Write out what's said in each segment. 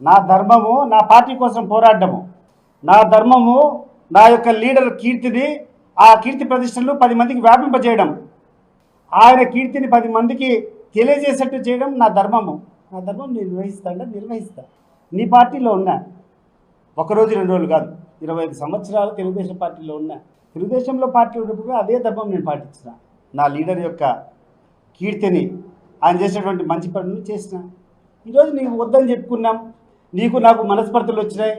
నా ధర్మము నా పార్టీ కోసం పోరాడము నా ధర్మము నా యొక్క లీడర్ కీర్తిని ఆ కీర్తి ప్రతిష్టలు పది మందికి వ్యాపింపజేయడం. ఆయన కీర్తిని పది మందికి తెలియజేసేట్టు చేయడం నా ధర్మము. నా ధర్మం నేను నిర్వహిస్తాను నిర్వహిస్తా. నీ పార్టీలో ఉన్నా. ఒకరోజు రెండు రోజులు కాదు. ఇరవై ఐదు సంవత్సరాలు తెలుగుదేశం పార్టీలో ఉన్నా. తెలుగుదేశంలో పార్టీ ఉన్నప్పుడు అదే ధర్మం నేను పాటించిన. నా లీడర్ యొక్క కీర్తిని ఆయన చేసినటువంటి మంచి పనులు చేసిన. ఈరోజు నీకు వద్దని చెప్పుకున్నాం. నీకు నాకు మనస్పర్ధలు వచ్చినాయి.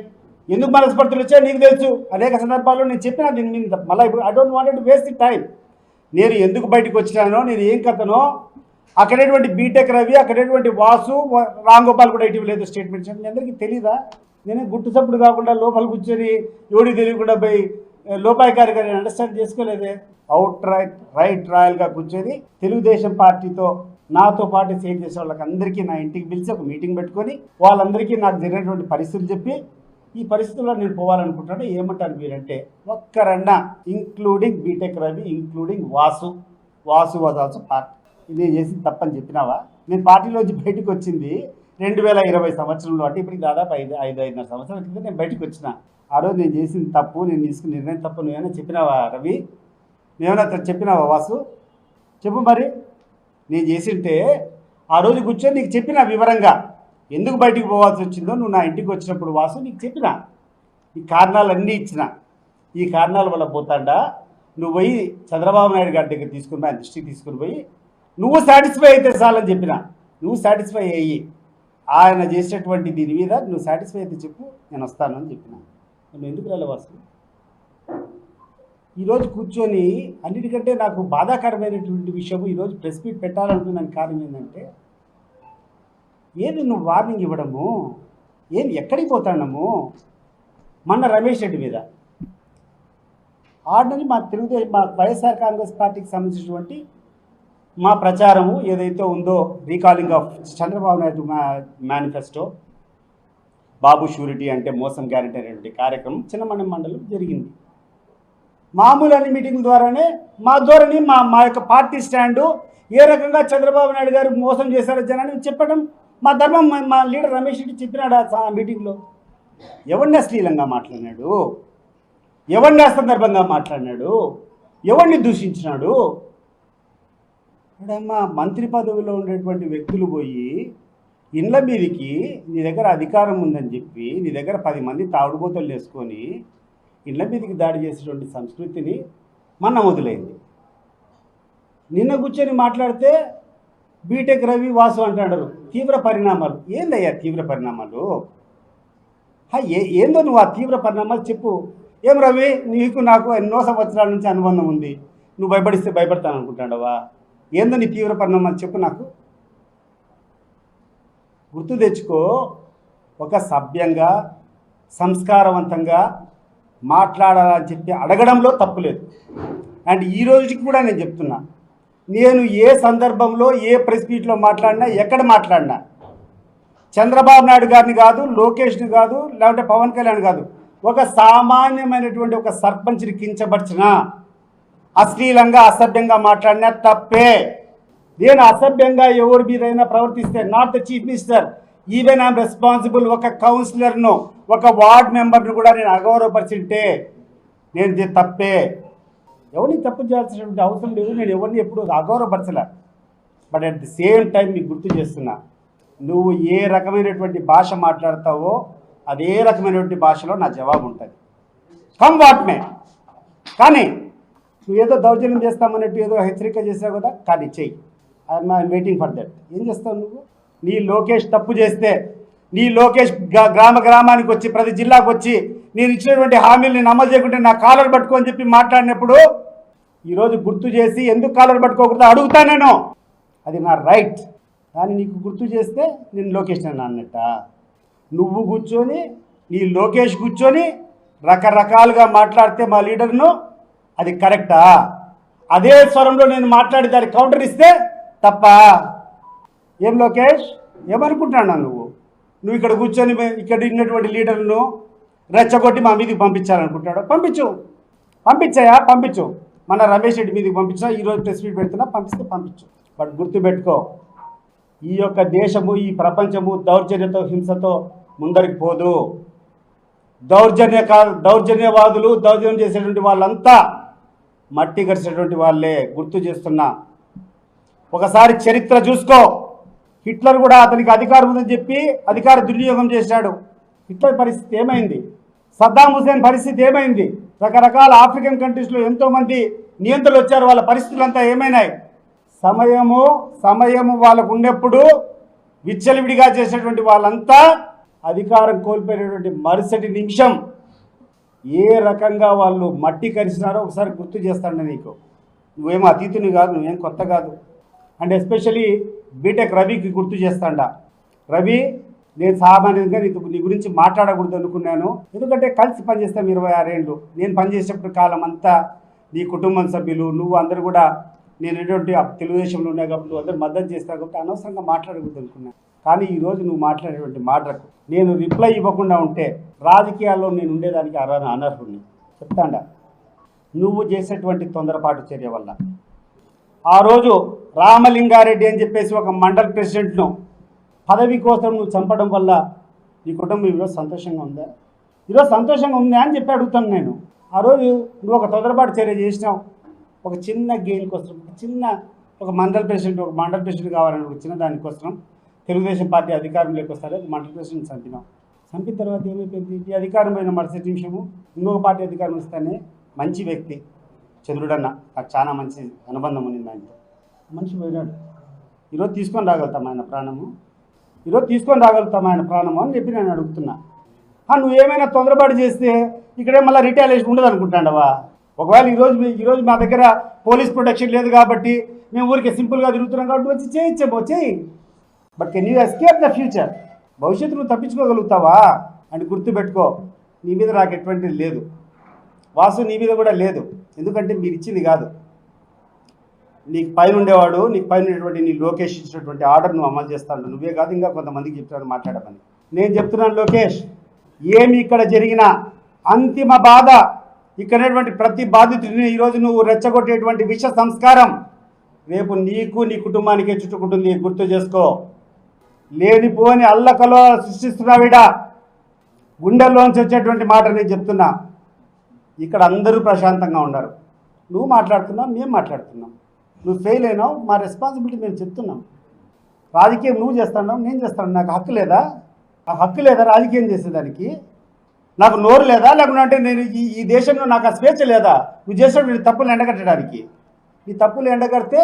ఎందుకు మనస్పర్ధలు వచ్చాయి? నీకు తెలుసు. అనేక సందర్భాల్లో నేను చెప్పినా దీని మీద మళ్ళీ ఇప్పుడు I don't wanted waste the time నేను ఎందుకు బయటకు వచ్చినానో నేను ఏం కథనో అక్కడేటువంటి బీటెక్ రవి అక్కడేటువంటి వాసు రాంగోపాల్ రామ్ గోపాల్ కూడా ఇటీవల స్టేట్మెంట్ స్టేట్మెంట్స్ మీ అందరికీ తెలీదా? నేను గుట్టు సప్పుడు కాకుండా లోపల కూర్చొని ఎవడి తెలియకుండా పోయి ఏ, లోపాయికారి గారిని అండర్స్టాండ్ చేసుకోలేదే. అవుట్ రైట్ రైట్ రాయల్గా కూర్చొని తెలుగుదేశం పార్టీతో నాతో పాటు సేవ్ చేసే వాళ్ళకి అందరికీ నా ఇంటికి పిలిచి ఒక మీటింగ్ పెట్టుకొని వాళ్ళందరికీ నాకు జరిగినటువంటి పరిస్థితులు చెప్పి ఈ పరిస్థితుల్లో నేను పోవాలనుకుంటున్నాను. ఏమంటారు మీరంటే ఒక్కరన్నా including BTech Ravi including Vasu Vasu was also party ఇది నేను చేసింది తప్పని చెప్పినావా? నేను పార్టీలోంచి బయటకు వచ్చింది రెండు వేల ఇరవై సంవత్సరంలో. అంటే ఇప్పటికి దాదాపు ఐదు ఐదు ఐదున్నర సంవత్సరాల కింద నేను బయటకు వచ్చిన. ఆ రోజు నేను చేసింది తప్పు నేను తీసుకున్న నిర్ణయం తప్పు నువ్వేమైనా చెప్పినావా రవి? నువ్వేమైనా చెప్పినావా వాసు? చెప్పు మరి. నేను చేసింటే ఆ రోజు కూర్చొని నీకు చెప్పిన వివరంగా. ఎందుకు బయటికి పోవాల్సి వచ్చిందో నువ్వు నా ఇంటికి వచ్చినప్పుడు వాసు నీకు చెప్పిన. ఈ కారణాలన్నీ ఇచ్చిన. ఈ కారణాల వల్ల పోతాడా. నువ్వు పోయి చంద్రబాబు నాయుడు గారి దగ్గర తీసుకుని ఆయన దృష్టికి తీసుకుని పోయి నువ్వు సాటిస్ఫై అయితే చాలని చెప్పిన. నువ్వు సాటిస్ఫై అయ్యి. ఆయన చేసేటువంటి దీని మీద నువ్వు సాటిస్ఫై అయితే చెప్పు నేను వస్తాను అని చెప్పిన. నువ్వు ఎందుకు రాలేవాసు ఈరోజు కూర్చొని అన్నిటికంటే నాకు బాధాకరమైనటువంటి విషయం ఈరోజు ప్రెస్ మీట్ పెట్టాలనుకున్నాను కారణం ఏంటంటే ఏది నువ్వు వార్నింగ్ ఇవ్వడము? ఏది ఎక్కడికి పోతాడము మొన్న రమేష్ రెడ్డి మీద. ఆర్డినరీ మా తెలుగుదేశం మా వైఎస్ఆర్ కాంగ్రెస్ పార్టీకి సంబంధించినటువంటి మా ప్రచారము ఏదైతే ఉందో recalling of Chandrababu Naidu manifesto Babu surety అంటే మోసం గ్యారెంటీ అనేటువంటి కార్యక్రమం చిన్నమణం మండలం జరిగింది. మామూలు అనే మీటింగ్ ద్వారానే మా ధోరణి మా మా యొక్క పార్టీ స్టాండు ఏ రకంగా చంద్రబాబు నాయుడు గారు మోసం చేశారు జనాన్ని చెప్పడం మా ధర్మం మా- లీడర్ రమేష్ రెడ్డి చెప్పినాడు ఆ మీటింగ్లో. ఎవరిని అశ్లీలంగా మాట్లాడినాడు? ఎవరిని అసందర్భంగా మాట్లాడినాడు? ఎవరిని దూషించినాడు? అమ్మా మంత్రి పదవిలో ఉండేటువంటి వ్యక్తులు పోయి ఇండ్ల మీదకి నీ దగ్గర అధికారం ఉందని చెప్పి నీ దగ్గర పది మంది తాగుడుబోతలు వేసుకొని ఇళ్ళ మీదకి దాడి చేసేటువంటి సంస్కృతిని మన వదిలేంది. నిన్న కూర్చొని మాట్లాడితే బీటెక్ రవి వాసు అంటాడు తీవ్ర పరిణామాలు. ఏందయ్యా తీవ్ర పరిణామాలు? ఏ ఏందో నువ్వు ఆ తీవ్ర పరిణామాలు చెప్పు. ఏం రవి నీకు నాకు ఎన్నో సంవత్సరాల నుంచి అనుబంధం ఉంది. నువ్వు భయపడిస్తే భయపడతాను అనుకుంటాడవా ఏందో నీ తీవ్ర పరిణామాలు చెప్పు నాకు. గుర్తు తెచ్చుకో ఒక సభ్యంగా సంస్కారవంతంగా మాట్లాడాలని చెప్పి అడగడంలో తప్పు లేదు. అండ్ ఈ రోజుకి కూడా నేను చెప్తున్నా నేను ఏ సందర్భంలో ఏ ప్రెస్ మీట్లో మాట్లాడినా ఎక్కడ మాట్లాడినా చంద్రబాబు నాయుడు గారిని కాదు లోకేష్ని కాదు లేకుంటే పవన్ కళ్యాణ్ కాదు ఒక సామాన్యమైనటువంటి ఒక సర్పంచ్ని కించపరిచిన అశ్లీలంగా అసభ్యంగా మాట్లాడినా తప్పే. నేను అసభ్యంగా ఎవరి మీదైనా ప్రవర్తిస్తే not the chief minister even I'm responsible ఒక కౌన్సిలర్ను ఒక వార్డ్ మెంబర్ను కూడా నేను అగౌరవపరిచింటే నేను ఇది తప్పే. ఎవరిని తప్పు చేయాల్సినటువంటి అవసరం లేదు నేను ఎవరిని ఎప్పుడు అగౌరవపరచలే. But at the same time మీకు గుర్తు చేస్తున్నా నువ్వు ఏ రకమైనటువంటి భాష మాట్లాడతావో అదే రకమైనటువంటి భాషలో నా జవాబు ఉంటుంది. కమ్ వాట్ మే కానీ నువ్వు ఏదో దౌర్జన్యం చేస్తామన్నట్టు ఏదో హెచ్చరిక చేసావు కదా కానీ చెయ్యి. I'm I'm waiting for that ఏం చేస్తావు నువ్వు? నీ లోకేష్ తప్పు చేస్తే నీ లోకేష్ గ్రా- గ్రామ గ్రామానికి వచ్చి ప్రతి జిల్లాకు వచ్చి నేను ఇచ్చినటువంటి హామీలు నేను అమలు చేయకుంటే నా కాలర్ పట్టుకో అని చెప్పి మాట్లాడినప్పుడు ఈరోజు గుర్తు చేసి ఎందుకు కాలర్ పట్టుకోకూడదు అడుగుతా నేను. అది నా రైట్. కానీ నీకు గుర్తు చేస్తే నేను లోకేష్ నేను అన్నట్ట? నువ్వు కూర్చొని నీ లోకేష్ కూర్చొని రకరకాలుగా మాట్లాడితే మా లీడర్ను అది కరెక్టా? అదే స్వరంలో నేను మాట్లాడి దానికి కౌంటర్ ఇస్తే తప్ప? ఏం లోకేష్? ఏమనుకుంటున్నా నువ్వు? నువ్వు ఇక్కడ కూర్చొని ఇక్కడ ఉన్నటువంటి లీడర్ను రెచ్చగొట్టి మా మీదకి పంపించాలనుకుంటాడు పంపించు. పంపించాయా? పంపించు. మన రమేష్ రెడ్డి మీదకి పంపించా. ఈరోజు ప్రెస్ మీట్ పెడుతున్నా పంపిస్తే పంపించు. బట్ గుర్తుపెట్టుకో ఈ యొక్క దేశము ఈ ప్రపంచము దౌర్జన్యతో హింసతో ముందరికి పోదు. దౌర్జన్య దౌర్జన్యవాదులు దౌర్జన్యం చేసేటువంటి వాళ్ళంతా మట్టి గరిచినటువంటి వాళ్ళే. గుర్తు చేస్తున్నా. ఒకసారి చరిత్ర చూసుకో. హిట్లర్ కూడా అతనికి అధికారం ఉందని చెప్పి అధికార దుర్వినియోగం చేశాడు. హిట్లర్ పరిస్థితి ఏమైంది? సద్దాం హుసేన్ పరిస్థితి ఏమైంది? రకరకాల ఆఫ్రికన్ కంట్రీస్లో ఎంతోమంది నియంత్రణలు వచ్చారు. వాళ్ళ పరిస్థితులంతా ఏమైనాయి? సమయము సమయము వాళ్ళకు ఉన్నప్పుడు విచ్చలవిడిగా చేసేటువంటి వాళ్ళంతా అధికారం కోల్పోయినటువంటి మరుసటి నిమిషం ఏ రకంగా వాళ్ళు మట్టి కరిచినారో ఒకసారి గుర్తు చేస్తాను నీకు. నువ్వేమో అతీతుని కాదు నువ్వేం కొత్త కాదు. అండ్ ఎస్పెషలీ బీటెక్ రవికి గుర్తు చేస్తాండ. రవి నేను సామాన్యంగా నీకు నీ గురించి మాట్లాడకూడదు అనుకున్నాను. ఎందుకంటే కలిసి పనిచేస్తాం ఇరవై ఆరేళ్ళు. నేను పనిచేసేప్పుడు కాలం అంతా నీ కుటుంబం సభ్యులు నువ్వు అందరు కూడా నేను ఎటువంటి తెలుగుదేశంలో ఉన్నాయి కాబట్టి నువ్వు అందరూ మద్దతు చేస్తావు కాబట్టి అనవసరంగా మాట్లాడకూడదు అనుకున్నాను కానీ ఈరోజు నువ్వు మాట్లాడేటువంటి మాటలకు నేను రిప్లై ఇవ్వకుండా ఉంటే రాజకీయాల్లో నేను ఉండేదానికి అర్హ అనర్హుడిని చెప్తాండా. నువ్వు చేసేటువంటి తొందరపాటు చర్య వల్ల. ఆ రోజు రామలింగారెడ్డి అని చెప్పేసి ఒక మండల్ ప్రెసిడెంట్ను పదవి కోసం నువ్వు చంపడం వల్ల నీ కుటుంబం ఈరోజు సంతోషంగా ఉందా? ఈరోజు సంతోషంగా ఉందా అని చెప్పి అడుగుతాను నేను. ఆ రోజు నువ్వు ఒక తొందరపాటు చర్య చేసినావు. ఒక చిన్న గెయిన్ కోసం ఒక చిన్న ఒక మండల్ ప్రెసిడెంట్ ఒక మండల్ ప్రెసిడెంట్ కావాలని ఒక చిన్న దానికోసం తెలుగుదేశం పార్టీ అధికారంలోకి వస్తారే. మండల్ ప్రెసిడెంట్ చంపినావు. చంపిన తర్వాత ఏమైపోయింది? ఈ అధికారం పోయిన మరుసటి నిమిషము ఇంకొక పార్టీ అధికారం వస్తేనే మంచి వ్యక్తి. చంద్రుడన్న నాకు చాలా మంచి అనుబంధం ఉంది ఆయనతో. మనిషి పోయినాడు. ఈరోజు తీసుకొని రాగలుగుతాం ఆయన ప్రాణము? ఈరోజు తీసుకొని రాగలుగుతాం ఆయన ప్రాణము అని చెప్పి నేను అడుగుతున్నా. ఆ, నువ్వు ఏమైనా తొందరపాటు చేస్తే ఇక్కడే మళ్ళీ రిటాలియేషన్ ఉండదు అనుకుంటాండవా ఒకవేళ ఈరోజు ఈరోజు మా దగ్గర పోలీస్ ప్రొటెక్షన్ లేదు కాబట్టి మేము ఊరికే సింపుల్గా తిరుగుతున్నాం కాబట్టి వచ్చి చేయించాము చేయి. But can you escape the future భవిష్యత్తు నువ్వు తప్పించుకోగలుగుతావా? అని గుర్తుపెట్టుకో. నీ మీద నాకు ఎటువంటిది లేదు. వాసు నీ మీద కూడా లేదు. ఎందుకంటే మీరు ఇచ్చింది కాదు. నీకు పైన ఉండేవాడు నీకు పైన ఉండేటువంటి నీ లోకేష్ ఇచ్చినటువంటి ఆర్డర్ నువ్వు అమలు చేస్తాను నువ్వే కాదు ఇంకా కొంతమందికి చెప్తాను మాట్లాడమని నేను చెప్తున్నాను లోకేష్ ఏమి ఇక్కడ జరిగినా అంతిమ బాధ ఇక్కడటువంటి ప్రతి బాధితుడిని ఈరోజు నువ్వు రెచ్చగొట్టేటువంటి విష సంస్కారం రేపు నీకు నీ కుటుంబానికే చుట్టుకుంటుంది గుర్తు చేసుకో. లేనిపోని అల్లకలో సృష్టిస్తున్నావిడా గుండెల్లోంచి వచ్చేటువంటి మాట నేను చెప్తున్నా. ఇక్కడ అందరూ ప్రశాంతంగా ఉన్నారు నువ్వు మాట్లాడుతున్నావు మేము మాట్లాడుతున్నాం. నువ్వు ఫెయిల్ అయినావు మా రెస్పాన్సిబిలిటీ మేము చెప్తున్నాం. రాజకీయం నువ్వు చేస్తున్నావు నేను చేస్తాను. నాకు హక్కు లేదా? ఆ హక్కు లేదా రాజకీయం చేసేదానికి నాకు నోరు లేదా? లేకుండా అంటే నేను ఈ ఈ దేశంలో నాకు ఆ స్వేచ్ఛ లేదా? నువ్వు చేసేటువంటి తప్పులు ఎండగట్టడానికి. నీ తప్పులు ఎండగడితే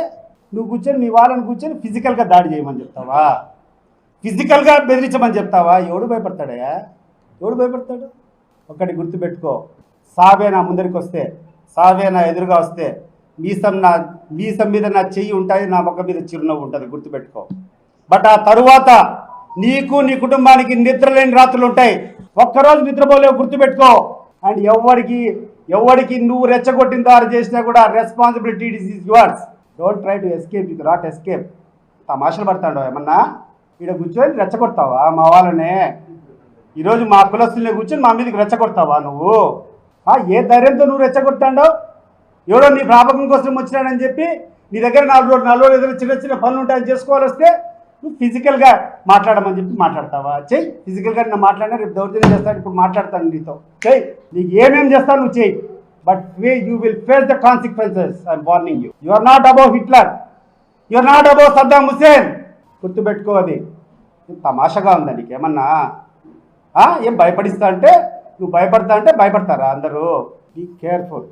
నువ్వు కూర్చొని నీ వాళ్ళని కూర్చొని ఫిజికల్గా దాడి చేయమని చెప్తావా? ఫిజికల్గా బెదిరించమని చెప్తావా? ఎవడు భయపడతాడయా ఎవడు భయపడతాడు? ఒక్కటి గుర్తుపెట్టుకో. సావే నా ముందరికి వస్తే సావే నా ఎదురుగా వస్తే మీసం నా మీసం మీద నా చెయ్యి ఉంటాయి నా మొక్క మీద చిరునవ్వు ఉంటుంది గుర్తుపెట్టుకో. బట్ ఆ తరువాత నీకు నీ కుటుంబానికి నిద్ర లేని రాత్రులు ఉంటాయి. ఒక్కరోజు నిద్రపోలేవు గుర్తుపెట్టుకో. అండ్ ఎవరికి ఎవరికి నువ్వు రెచ్చగొట్టిన దారి చేసినా కూడా responsibility is yours don't try to escape you not escape తమాషలు పడతాడు ఏమన్నా? ఇక్కడ కూర్చొని రెచ్చగొడతావా మా వాళ్ళనే? ఈరోజు మా కులస్తుల్ని కూర్చొని మా మీదకి రెచ్చగొడతావా నువ్వు? ఏ ధైర్యంతో నువ్వు రెచ్చగొట్టాడో? ఎవడో నీ ప్రాపకం కోసం వచ్చినాడని చెప్పి నీ దగ్గర నాలుగు రోజులు నాలుగు రోజులు ఏదైనా చిన్న చిన్న పనులు ఉంటాయని చేసుకోవాలి వస్తే నువ్వు ఫిజికల్గా మాట్లాడమని చెప్పి మాట్లాడతావా? చెయ్యి. ఫిజికల్గా నేను మాట్లాడినా రేపు దౌర్జన్యం చేస్తాను ఇప్పుడు మాట్లాడతాను నీతో. చెయ్యి. నీకు ఏమేం చేస్తావు నువ్వు చెయ్యి. But way you will face the consequences I'm warning you you are not above Hitler you are not above Saddam Hussein గుర్తుపెట్టుకో అది. తమాషగా ఉందా నీకేమన్నా? ఏం భయపడిస్తా అంటే నువ్వు భయపడతా అంటే భయపడతారా అందరూ? Be careful